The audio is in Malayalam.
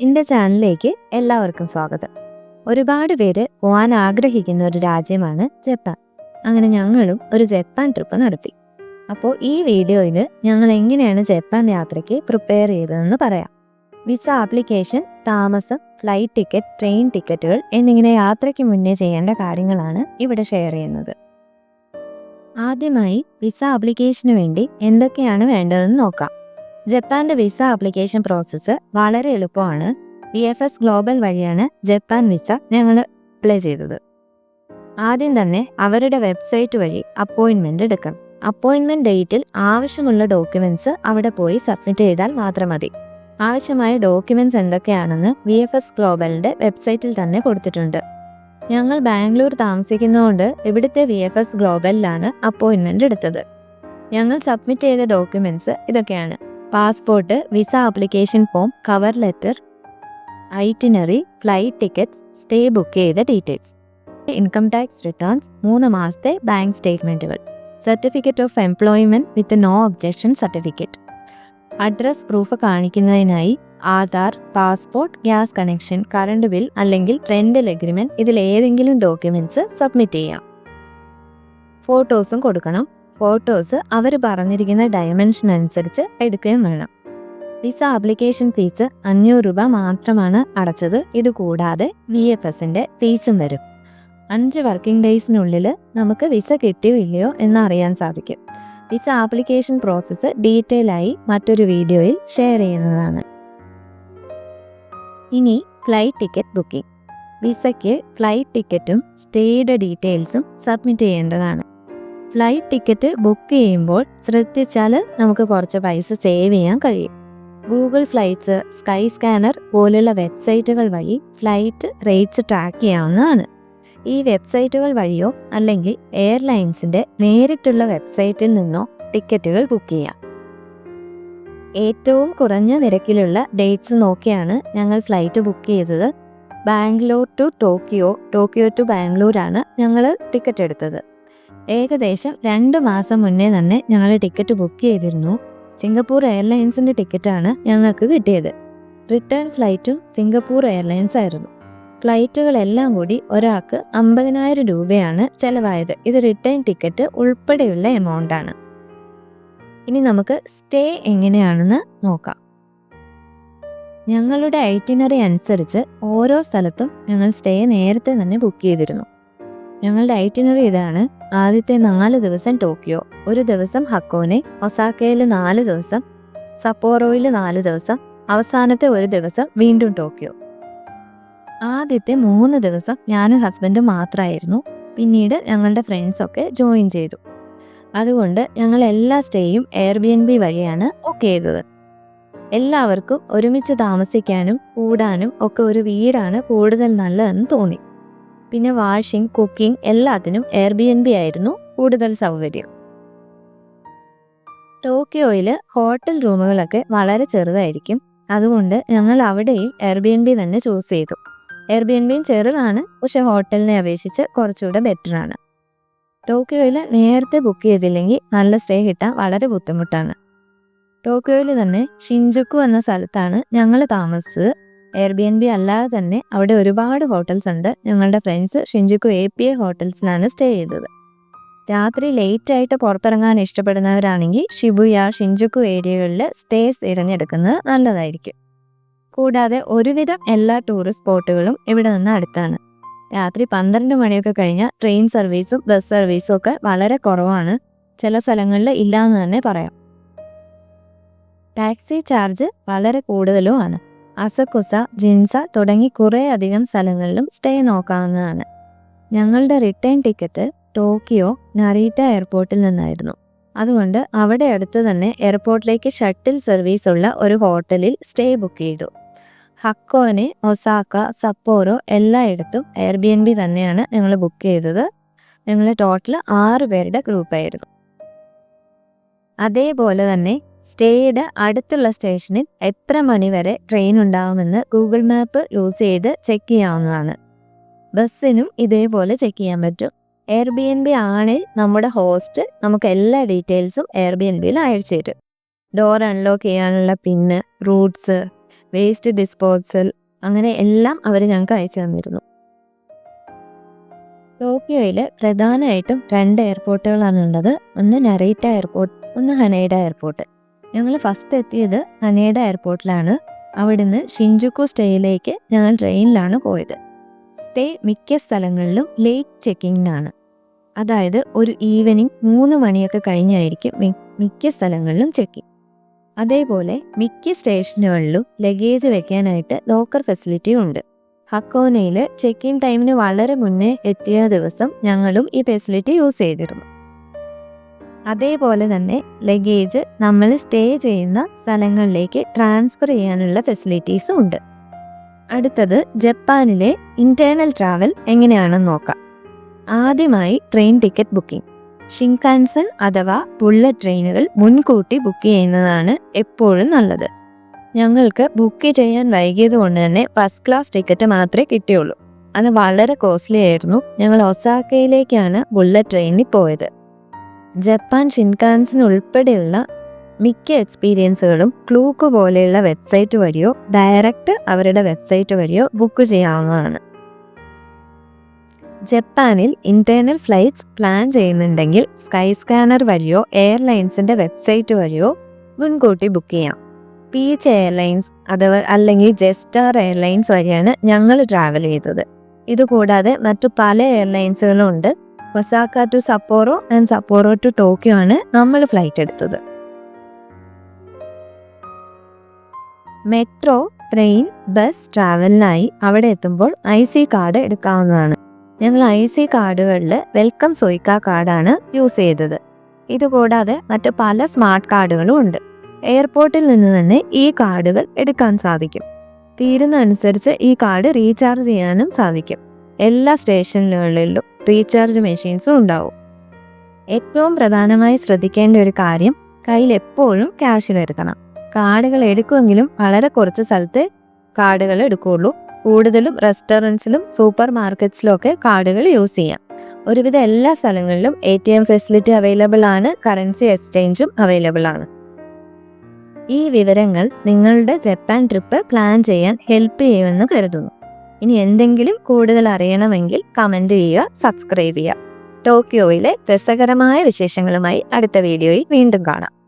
എന്റെ ചാനലിലേക്ക് എല്ലാവർക്കും സ്വാഗതം. ഒരുപാട് പേര് പോകാൻ ആഗ്രഹിക്കുന്ന ഒരു രാജ്യമാണ് ജപ്പാൻ. അങ്ങനെ ഞങ്ങളും ഒരു ജപ്പാൻ ട്രിപ്പ് നടത്തി. അപ്പോൾ ഈ വീഡിയോയിൽ ഞങ്ങൾ എങ്ങനെയാണ് ജപ്പാൻ യാത്രയ്ക്ക് പ്രിപ്പയർ ചെയ്തതെന്ന് പറയാം. വിസ ആപ്ലിക്കേഷൻ താമസം ഫ്ലൈറ്റ് ടിക്കറ്റ് ട്രെയിൻ ടിക്കറ്റുകൾ എന്നിങ്ങനെ യാത്രയ്ക്ക് മുന്നേ ചെയ്യേണ്ട കാര്യങ്ങളാണ് ഇവിടെ ഷെയർ ചെയ്യുന്നത്. ആദ്യമായി വിസ ആപ്ലിക്കേഷന് വേണ്ടി എന്തൊക്കെയാണ് വേണ്ടതെന്ന് നോക്കാം. ജപ്പാന്റെ വിസ ആപ്ലിക്കേഷൻ പ്രോസസ്സ് വളരെ എളുപ്പമാണ്. വി എഫ് എസ് ഗ്ലോബൽ വഴിയാണ് ജപ്പാൻ വിസ ഞങ്ങൾ അപ്ലൈ ചെയ്തത്. ആദ്യം തന്നെ അവരുടെ വെബ്സൈറ്റ് വഴി അപ്പോയിൻമെന്റ് എടുക്കണം അപ്പോയിൻമെന്റ് ഡേറ്റിൽ ആവശ്യമുള്ള ഡോക്യുമെന്റ്സ് അവിടെ പോയി സബ്മിറ്റ് ചെയ്താൽ മാത്രം മതി. ആവശ്യമായ ഡോക്യുമെന്റ്സ് എന്തൊക്കെയാണെന്ന് വി എഫ് എസ് ഗ്ലോബലിന്റെ വെബ്സൈറ്റിൽ തന്നെ കൊടുത്തിട്ടുണ്ട്. ഞങ്ങൾ ബാംഗ്ലൂർ താമസിക്കുന്നതുകൊണ്ട് ഇവിടുത്തെ വി എഫ് എസ് ഗ്ലോബലിലാണ് അപ്പോയിൻമെന്റ് എടുത്തത്. ഞങ്ങൾ സബ്മിറ്റ് ചെയ്ത ഡോക്യുമെന്റ്സ് ഇതൊക്കെയാണ്. Passport visa application form cover letter itinerary flight tickets stay book ചെയ്ത ഡീറ്റെയിൽസ്. ഇൻകം ടാക്സ് റിട്ടേൺസ് മൂന്ന് മാസത്തെ ബാങ്ക് സ്റ്റേറ്റ്മെന്റുകൾ certificate of employment with no objection certificate. Address proof കാണിക്കുന്നതിനായി Aadhaar passport gas connection current bill അല്ലെങ്കിൽ റെന്റൽ എഗ്രിമെന്റ് ഇതിൽ ഏതെങ്കിലും ഡോക്യുമെന്റ്സ് സബ്മിറ്റ് ചെയ്യാം ഫോട്ടോസും കൊടുക്കണം. ഫോട്ടോസ് അവർ പറഞ്ഞിരിക്കുന്ന ഡയമെൻഷൻ അനുസരിച്ച് എടുക്കുകയും വേണം. വിസ ആപ്ലിക്കേഷൻ ഫീസ് അഞ്ഞൂറ് രൂപ മാത്രമാണ് അടച്ചത്. ഇത് കൂടാതെ വി എഫ് എസിന്റെ ഫീസും വരും. അഞ്ച് വർക്കിംഗ് ഡേയ്സിനുള്ളിൽ നമുക്ക് വിസ കിട്ടിയോ ഇല്ലയോ എന്ന് അറിയാൻ സാധിക്കും. വിസ ആപ്ലിക്കേഷൻ പ്രോസസ്സ് ഡീറ്റെയിൽ ആയി മറ്റൊരു വീഡിയോയിൽ ഷെയർ ചെയ്യുന്നതാണ്. ഇനി ഫ്ലൈറ്റ് ടിക്കറ്റ് ബുക്കിംഗ് വിസയ്ക്ക് ഫ്ലൈറ്റ് ടിക്കറ്റും സ്റ്റേയുടെ ഡീറ്റെയിൽസും സബ്മിറ്റ് ചെയ്യേണ്ടതാണ്. ഫ്ലൈറ്റ് ടിക്കറ്റ് ബുക്ക് ചെയ്യുമ്പോൾ ശ്രദ്ധിച്ചാൽ നമുക്ക് കുറച്ച് പൈസ സേവ് ചെയ്യാൻ കഴിയും. ഗൂഗിൾ ഫ്ലൈറ്റ്സ് സ്കൈ സ്കാനർ പോലുള്ള വെബ്സൈറ്റുകൾ വഴി ഫ്ലൈറ്റ് റേറ്റ്സ് ട്രാക്ക് ചെയ്യാവുന്നതാണ്. ഈ വെബ്സൈറ്റുകൾ വഴിയോ അല്ലെങ്കിൽ എയർലൈൻസിന്റെ നേരിട്ടുള്ള വെബ്സൈറ്റിൽ നിന്നോ ടിക്കറ്റുകൾ ബുക്ക് ചെയ്യാം. ഏറ്റവും കുറഞ്ഞ നിരക്കിലുള്ള ഡേറ്റ്സ് നോക്കിയാണ് ഞങ്ങൾ ഫ്ലൈറ്റ് ബുക്ക് ചെയ്തത്. Bangalore to Tokyo Tokyo to ബാംഗ്ലൂരാണ് ഞങ്ങൾ ടിക്കറ്റ് എടുത്തത്. ഏകദേശം രണ്ട് മാസം മുന്നേ തന്നെ ഞങ്ങൾ ടിക്കറ്റ് ബുക്ക് ചെയ്തിരുന്നു. സിംഗപ്പൂർ എയർലൈൻസിന്റെ ടിക്കറ്റാണ് ഞങ്ങൾക്ക് കിട്ടിയത്. റിട്ടേൺ ഫ്ലൈറ്റും സിംഗപ്പൂർ എയർലൈൻസ് ആയിരുന്നു. ഫ്ലൈറ്റുകളെല്ലാം കൂടി ഒരാൾക്ക് അമ്പതിനായിരം രൂപയാണ് ചെലവായത്. ഇത് റിട്ടേൺ ടിക്കറ്റ് ഉൾപ്പെടെയുള്ള എമൗണ്ട് ആണ്. ഇനി നമുക്ക് സ്റ്റേ എങ്ങനെയാണെന്ന് നോക്കാം. ഞങ്ങളുടെ ഐറ്റിനറി അനുസരിച്ച് ഓരോ സ്ഥലത്തും ഞങ്ങൾ സ്റ്റേ നേരത്തെ തന്നെ ബുക്ക് ചെയ്തിരുന്നു. ഞങ്ങളുടെ ഐറ്റിനറി ഇതാണ് ആദ്യത്തെ നാല് ദിവസം ടോക്കിയോ ഒരു ദിവസം ഹക്കോനെ ഒസാക്കയിൽ നാല് ദിവസം സപ്പോറോയിൽ നാല് ദിവസം അവസാനത്തെ ഒരു ദിവസം വീണ്ടും ടോക്കിയോ. ആദ്യത്തെ മൂന്ന് ദിവസം ഞാനും ഹസ്ബൻഡും മാത്രമായിരുന്നു പിന്നീട് ഞങ്ങളുടെ ഫ്രണ്ട്സൊക്കെ ജോയിൻ ചെയ്തു. അതുകൊണ്ട് ഞങ്ങൾ എല്ലാ സ്റ്റേയും എയർ ബി എൻ ബി വഴിയാണ് ഒക്കെ ചെയ്തത്. എല്ലാവർക്കും ഒരുമിച്ച് താമസിക്കാനും കൂടാനും ഒക്കെ ഒരു വീടാണ് കൂടുതൽ നല്ലതെന്ന് തോന്നി. പിന്നെ വാഷിംഗ് കുക്കിംഗ് എല്ലാത്തിനും എയർ ബി എൻ ബി ആയിരുന്നു കൂടുതൽ സൗകര്യം. ടോക്കിയോയിൽ ഹോട്ടൽ റൂമുകളൊക്കെ വളരെ ചെറുതായിരിക്കും. അതുകൊണ്ട് ഞങ്ങൾ അവിടെയും എയർ ബി എൻ ബി തന്നെ ചൂസ് ചെയ്തു. എയർ ബി എൻ ബിയും ചെറുതാണ് പക്ഷെ ഹോട്ടലിനെ അപേക്ഷിച്ച് കുറച്ചുകൂടെ ബെറ്റർ ആണ്. ടോക്കിയോയിൽ നേരത്തെ ബുക്ക് ചെയ്തില്ലെങ്കിൽ നല്ല സ്റ്റേ കിട്ടാൻ വളരെ ബുദ്ധിമുട്ടാണ്. ടോക്കിയോയിൽ തന്നെ ഷിൻജുക്കു എന്ന സ്ഥലത്താണ് ഞങ്ങൾ താമസിച്ചത്. എയർ ബി എൻ ബി അല്ലാതെ തന്നെ അവിടെ ഒരുപാട് ഹോട്ടൽസ് ഉണ്ട്. ഞങ്ങളുടെ friends Shinjuku A P A ഹോട്ടൽസിലാണ് stay ചെയ്തത്. രാത്രി ലേറ്റ് ആയിട്ട് പുറത്തിറങ്ങാൻ ഇഷ്ടപ്പെടുന്നവരാണെങ്കിൽ ഷിബുയ ഷിഞ്ചുക്കു ഏരിയകളിൽ സ്റ്റേസ് തിരഞ്ഞെടുക്കുന്നത് നല്ലതായിരിക്കും. കൂടാതെ ഒരുവിധം എല്ലാ ടൂറിസ്റ്റ് സ്പോട്ടുകളും ഇവിടെ നിന്ന് അടുത്താണ്. രാത്രി പന്ത്രണ്ട് മണിയൊക്കെ കഴിഞ്ഞാൽ ട്രെയിൻ സർവീസും ബസ് സർവീസും ഒക്കെ വളരെ കുറവാണ്. ചില സ്ഥലങ്ങളിൽ ഇല്ലാന്ന് തന്നെ പറയാം. ടാക്സി ചാർജ് വളരെ കൂടുതലുമാണ്. അസക്കുസ ജിൻസ തുടങ്ങി കുറേ അധികം സ്ഥലങ്ങളിലും സ്റ്റേ നോക്കാവുന്നതാണ്. ഞങ്ങളുടെ റിട്ടേൺ ടിക്കറ്റ് ടോക്കിയോ നറീറ്റ എയർപോർട്ടിൽ നിന്നായിരുന്നു. അതുകൊണ്ട് അവിടെ അടുത്ത് തന്നെ എയർപോർട്ടിലേക്ക് ഷട്ടിൽ സർവീസ് ഉള്ള ഒരു ഹോട്ടലിൽ സ്റ്റേ ബുക്ക് ചെയ്തു. ഹക്കോനെ ഒസാക്ക സപ്പോറോ എല്ലായിടത്തും എയർ ബി എൻ ബി തന്നെയാണ് ഞങ്ങൾ ബുക്ക് ചെയ്തത്. ഞങ്ങൾ ടോട്ടൽ ആറ് പേരുടെ ഗ്രൂപ്പായിരുന്നു. അതേപോലെ തന്നെ സ്റ്റേയുടെ അടുത്തുള്ള സ്റ്റേഷനിൽ എത്ര മണി വരെ ട്രെയിൻ ഉണ്ടാവുമെന്ന് ഗൂഗിൾ മാപ്പ് യൂസ് ചെയ്ത് ചെക്ക് ചെയ്യാവുന്നതാണ്. ബസ്സിനും ഇതേപോലെ ചെക്ക് ചെയ്യാൻ പറ്റും. എയർ ബി എൻ ബി ആണെങ്കിൽ നമ്മുടെ ഹോസ്റ്റ് നമുക്ക് എല്ലാ ഡീറ്റെയിൽസും എയർ ബി എൻ ബിയിൽ അയച്ചു തരും. ഡോർ അൺലോക്ക് ചെയ്യാനുള്ള പിന്ന് റൂട്ട്സ് വേസ്റ്റ് ഡിസ്പോസൽ അങ്ങനെ എല്ലാം അവർ ഞങ്ങൾക്ക് അയച്ചു തന്നിരുന്നു. ടോക്കിയോയിൽ പ്രധാനമായിട്ടും രണ്ട് എയർപോർട്ടുകളാണുള്ളത്. ഒന്ന് നറീറ്റ എയർപോർട്ട് ഒന്ന് ഹനൈഡ എയർപോർട്ട്. ഞങ്ങൾ ഫസ്റ്റ് എത്തിയത് ഹനേഡ എയർപോർട്ടിലാണ് അവിടുന്ന് ഷിൻജുക്കു സ്റ്റേയിലേക്ക് ഞങ്ങൾ ട്രെയിനിലാണ് പോയത്. സ്റ്റേ മിക്ക സ്ഥലങ്ങളിലും ലേറ്റ് ചെക്കിങ്ങിനാണ് അതായത് ഒരു ഈവനിങ് മൂന്ന് മണിയൊക്കെ കഴിഞ്ഞായിരിക്കും മിക്ക സ്ഥലങ്ങളിലും ചെക്കിങ് അതേപോലെ മിക്ക സ്റ്റേഷനുകളിലും ലഗേജ് വെക്കാനായിട്ട് ലോക്കർ ഫെസിലിറ്റി ഉണ്ട്. ഹക്കോനയിൽ ചെക്ക് ഇൻ ടൈമിന് വളരെ മുന്നേ എത്തിയ ദിവസം ഞങ്ങളും ഈ ഫെസിലിറ്റി യൂസ് ചെയ്തിരുന്നു. അതേപോലെ തന്നെ ലഗേജ് നമ്മൾ സ്റ്റേ ചെയ്യുന്ന സ്ഥലങ്ങളിലേക്ക് ട്രാൻസ്ഫർ ചെയ്യാനുള്ള ഫെസിലിറ്റീസും ഉണ്ട്. അടുത്തത് ജപ്പാനിലെ ഇന്റേണൽ ട്രാവൽ എങ്ങനെയാണെന്ന് നോക്കാം. ആദ്യമായി ട്രെയിൻ ടിക്കറ്റ് ബുക്കിംഗ് ഷിൻകാൻസൻ അഥവാ ബുള്ളറ്റ് ട്രെയിനുകൾ മുൻകൂട്ടി ബുക്ക് ചെയ്യുന്നതാണ് എപ്പോഴും നല്ലത്. ഞങ്ങൾക്ക് ബുക്ക് ചെയ്യാൻ വൈകിയത് കൊണ്ട് തന്നെ ഫസ്റ്റ് ക്ലാസ് ടിക്കറ്റ് മാത്രമേ കിട്ടിയുള്ളൂ. അത് വളരെ കോസ്റ്റ്ലി ആയിരുന്നു. ഞങ്ങൾ ഒസാക്കയിലേക്കാണ് ബുള്ളറ്റ് ട്രെയിനിൽ പോയത്. ജപ്പാൻ ഷിൻകാൻസൻ ഉൾപ്പെടെയുള്ള മിക്ക എക്സ്പീരിയൻസുകളും ക്ലൂക്ക് പോലെയുള്ള വെബ്സൈറ്റ് വഴിയോ ഡയറക്റ്റ് അവരുടെ വെബ്സൈറ്റ് വഴിയോ ബുക്ക് ചെയ്യാവുന്നതാണ്. ജപ്പാനിൽ ഇന്റേണൽ ഫ്ലൈറ്റ്സ് പ്ലാൻ ചെയ്യുന്നുണ്ടെങ്കിൽ സ്കൈ സ്കാനർ വഴിയോ എയർലൈൻസിന്റെ വെബ്സൈറ്റ് വഴിയോ മുൻകൂട്ടി ബുക്ക് ചെയ്യാം. പീച്ച് എയർലൈൻസ് അഥവാ അല്ലെങ്കിൽ ജെസ്റ്റാർ എയർലൈൻസ് വഴിയാണ് ഞങ്ങൾ ട്രാവൽ ചെയ്തത്. ഇതുകൂടാതെ മറ്റു പല എയർലൈൻസുകളും ഉണ്ട്. Osaka to Sapporo and Sapporo to Tokyo ആണ് നമ്മൾ ഫ്ലൈറ്റ് എടുത്തത്. മെട്രോ ട്രെയിൻ ബസ് ട്രാവലിനായി അവിടെ എത്തുമ്പോൾ ഐ സി കാർഡ് എടുക്കാവുന്നതാണ്. ഞങ്ങൾ ഐ സി കാർഡുകളിൽ വെൽക്കം സോയിക്ക കാർഡാണ് യൂസ് ചെയ്തത്. ഇതുകൂടാതെ മറ്റ് പല സ്മാർട്ട് കാർഡുകളും ഉണ്ട്. എയർപോർട്ടിൽ നിന്ന് തന്നെ ഈ കാർഡുകൾ എടുക്കാൻ സാധിക്കും. തീരുന്ന അനുസരിച്ച് ഈ കാർഡ് റീചാർജ് ചെയ്യാനും സാധിക്കും. എല്ലാ സ്റ്റേഷനുകളിലും റീചാർജ് മെഷീൻസും ഉണ്ടാവും. ഏറ്റവും പ്രധാനമായി ശ്രദ്ധിക്കേണ്ട ഒരു കാര്യം കയ്യിൽ എപ്പോഴും ക്യാഷ് കരുതണം കാർഡുകൾ എടുക്കുമെങ്കിലും വളരെ കുറച്ച് സ്ഥലത്ത് കാർഡുകൾ എടുക്കുകയുള്ളൂ. കൂടുതലും റെസ്റ്റോറന്റ്സിലും സൂപ്പർ മാർക്കറ്റ്സിലും ഒക്കെ കാർഡുകൾ യൂസ് ചെയ്യാം. ഒരുവിധ എല്ലാ സ്ഥലങ്ങളിലും A T M facility available ആണ് കറൻസി എക്സ്ചേഞ്ചും അവൈലബിൾ ആണ്. ഈ വിവരങ്ങൾ നിങ്ങളുടെ ജപ്പാൻ ട്രിപ്പ് പ്ലാൻ ചെയ്യാൻ ഹെൽപ്പ് ചെയ്യുമെന്ന് കരുതുന്നു. ഇനി എന്തെങ്കിലും കൂടുതൽ അറിയണമെങ്കിൽ കമന്റ് ചെയ്യുക സബ്സ്ക്രൈബ് ചെയ്യുക. ടോക്കിയോയിലെ രസകരമായ വിശേഷങ്ങളുമായി അടുത്ത വീഡിയോയിൽ വീണ്ടും കാണാം.